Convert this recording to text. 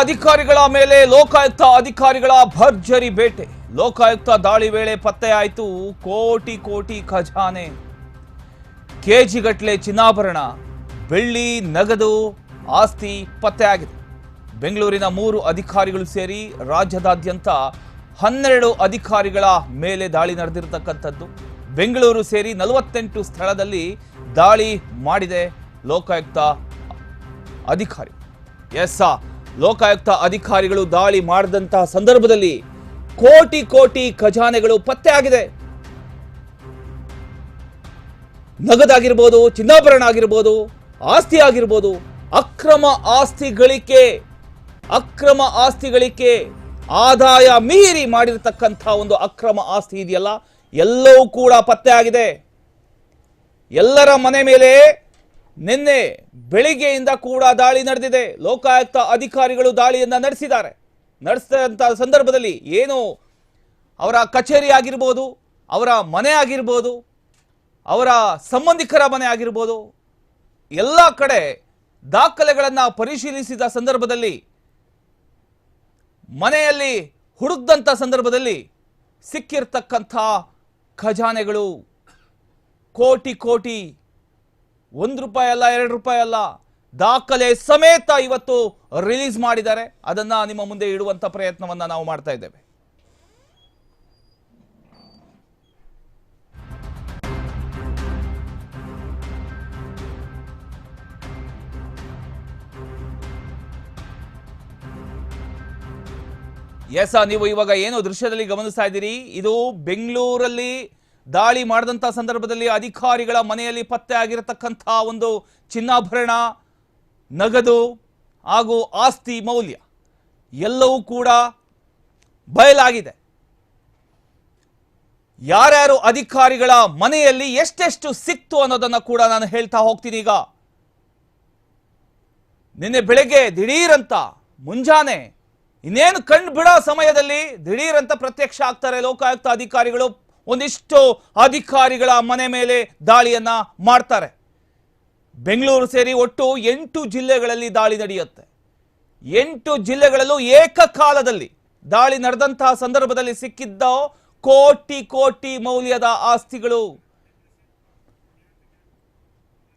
ಅಧಿಕಾರಿಗಳ ಮೇಲೆ ಲೋಕಾಯುಕ್ತ ಅಧಿಕಾರಿಗಳ ಭರ್ಜರಿ ಬೇಟೆ. ಲೋಕಾಯುಕ್ತ ದಾಳಿ ವೇಳೆ ಪತ್ತೆಯಾಯಿತು ಕೋಟಿ ಕೋಟಿ ಖಜಾನೆ. ಕೆಜಿಗಟ್ಟಲೆ ಚಿನ್ನಾಭರಣ, ಬೆಳ್ಳಿ, ನಗದು, ಆಸ್ತಿ ಪತ್ತೆಯಾಗಿದೆ. ಬೆಂಗಳೂರಿನ ಮೂರು ಅಧಿಕಾರಿಗಳು ಸೇರಿ ರಾಜ್ಯದಾದ್ಯಂತ ಹನ್ನೆರಡು ಅಧಿಕಾರಿಗಳ ಮೇಲೆ ದಾಳಿ ನಡೆದಿರತಕ್ಕಂಥದ್ದು. ಬೆಂಗಳೂರು ಸೇರಿ ನಲವತ್ತೆಂಟು ಸ್ಥಳದಲ್ಲಿ ದಾಳಿ ಮಾಡಿದೆ ಲೋಕಾಯುಕ್ತ ಅಧಿಕಾರಿ. ಎಸ್ ಲೋಕಾಯುಕ್ತ ಅಧಿಕಾರಿಗಳು ದಾಳಿ ಮಾಡಿದಂತಹ ಸಂದರ್ಭದಲ್ಲಿ ಕೋಟಿ ಕೋಟಿ ಖಜಾನೆಗಳು ಪತ್ತೆಯಾಗಿದೆ ನಗದಾಗಿರ್ಬೋದು, ಚಿನ್ನಾಭರಣ ಆಗಿರ್ಬೋದು, ಆಸ್ತಿ ಆಗಿರ್ಬೋದು, ಅಕ್ರಮ ಆಸ್ತಿ ಗಳಿಕೆ ಅಕ್ರಮ ಆಸ್ತಿ ಗಳಿಕೆ ಆದಾಯ ಮೀರಿ ಮಾಡಿರತಕ್ಕಂಥ ಒಂದು ಅಕ್ರಮ ಆಸ್ತಿ ಇದೆಯಲ್ಲ, ಎಲ್ಲವೂ ಕೂಡ ಪತ್ತೆಯಾಗಿದೆ ಎಲ್ಲರ ಮನೆ ಮೇಲೆ ನಿನ್ನೆ ಬೆಳಿಗ್ಗೆಯಿಂದ ಕೂಡ ದಾಳಿ ನಡೆದಿದೆ. ಲೋಕಾಯುಕ್ತ ಅಧಿಕಾರಿಗಳು ದಾಳಿಯನ್ನು ನಡೆಸಿದ್ದಾರೆ. ನಡೆಸಿದಂಥ ಸಂದರ್ಭದಲ್ಲಿ ಏನು ಅವರ ಕಚೇರಿ ಆಗಿರ್ಬೋದು, ಅವರ ಮನೆ ಆಗಿರ್ಬೋದು, ಅವರ ಸಂಬಂಧಿಕರ ಮನೆ ಆಗಿರ್ಬೋದು, ಎಲ್ಲ ಕಡೆ ದಾಖಲೆಗಳನ್ನು ಪರಿಶೀಲಿಸಿದ ಸಂದರ್ಭದಲ್ಲಿ, ಮನೆಯಲ್ಲಿ ಹುಡುಕ್ದಂಥ ಸಂದರ್ಭದಲ್ಲಿ ಸಿಕ್ಕಿರ್ತಕ್ಕಂಥ ಖಜಾನೆಗಳು ಕೋಟಿ ಕೋಟಿ ಒಂದು ರೂಪಾಯಿ ಅಲ್ಲ, ಎರಡು ರೂಪಾಯಿ ಅಲ್ಲ, ದಾಖಲೆ ಸಮೇತ ಇವತ್ತು ರಿಲೀಸ್ ಮಾಡಿದ್ದಾರೆ. ಅದನ್ನ ನಿಮ್ಮ ಮುಂದೆ ಇಡುವಂತ ಪ್ರಯತ್ನವನ್ನ ನಾವು ಮಾಡ್ತಾ ಇದ್ದೇವೆ. ಎಸ್, ನೀವು ಇವಾಗ ಏನು ದೃಶ್ಯದಲ್ಲಿ ಗಮನಿಸ್ತಾ ಇದ್ದೀರಿ? ಇದು ಬೆಂಗಳೂರಲ್ಲಿ ದಾಳಿ ಮಾಡಿದಂಥ ಸಂದರ್ಭದಲ್ಲಿ ಅಧಿಕಾರಿಗಳ ಮನೆಯಲ್ಲಿ ಪತ್ತೆ ಆಗಿರತಕ್ಕಂಥ ಒಂದು ಚಿನ್ನಾಭರಣ, ನಗದು ಹಾಗೂ ಆಸ್ತಿ ಮೌಲ್ಯ ಎಲ್ಲವೂ ಕೂಡ ಬಯಲಾಗಿದೆ. ಯಾರ್ಯಾರು ಅಧಿಕಾರಿಗಳ ಮನೆಯಲ್ಲಿ ಎಷ್ಟೆಷ್ಟು ಸಿಕ್ತು ಅನ್ನೋದನ್ನು ಕೂಡ ನಾನು ಹೇಳ್ತಾ ಹೋಗ್ತೀನಿ ಈಗ. ನಿನ್ನೆ ಬೆಳಗ್ಗೆ ದಿಢೀರಂತ ಮುಂಜಾನೆ ಇನ್ನೇನು ಕಣ್ಣು ಬಿಡೋ ಸಮಯದಲ್ಲಿ ದಿಢೀರಂತ ಪ್ರತ್ಯಕ್ಷ ಆಗ್ತಾರೆ ಲೋಕಾಯುಕ್ತ ಅಧಿಕಾರಿಗಳು. ಒಂದಿಷ್ಟು ಅಧಿಕಾರಿಗಳ ಮನೆ ಮೇಲೆ ದಾಳಿಯನ್ನ ಮಾಡ್ತಾರೆ. ಬೆಂಗಳೂರು ಸೇರಿ ಒಟ್ಟು ಎಂಟು ಜಿಲ್ಲೆಗಳಲ್ಲಿ ದಾಳಿ ನಡೆಯುತ್ತೆ. ಎಂಟು ಜಿಲ್ಲೆಗಳಲ್ಲೂ ಏಕಕಾಲದಲ್ಲಿ ದಾಳಿ ನಡೆದಂತಹ ಸಂದರ್ಭದಲ್ಲಿ ಸಿಕ್ಕಿದ್ದ ಕೋಟಿ ಕೋಟಿ ಮೌಲ್ಯದ ಆಸ್ತಿಗಳು.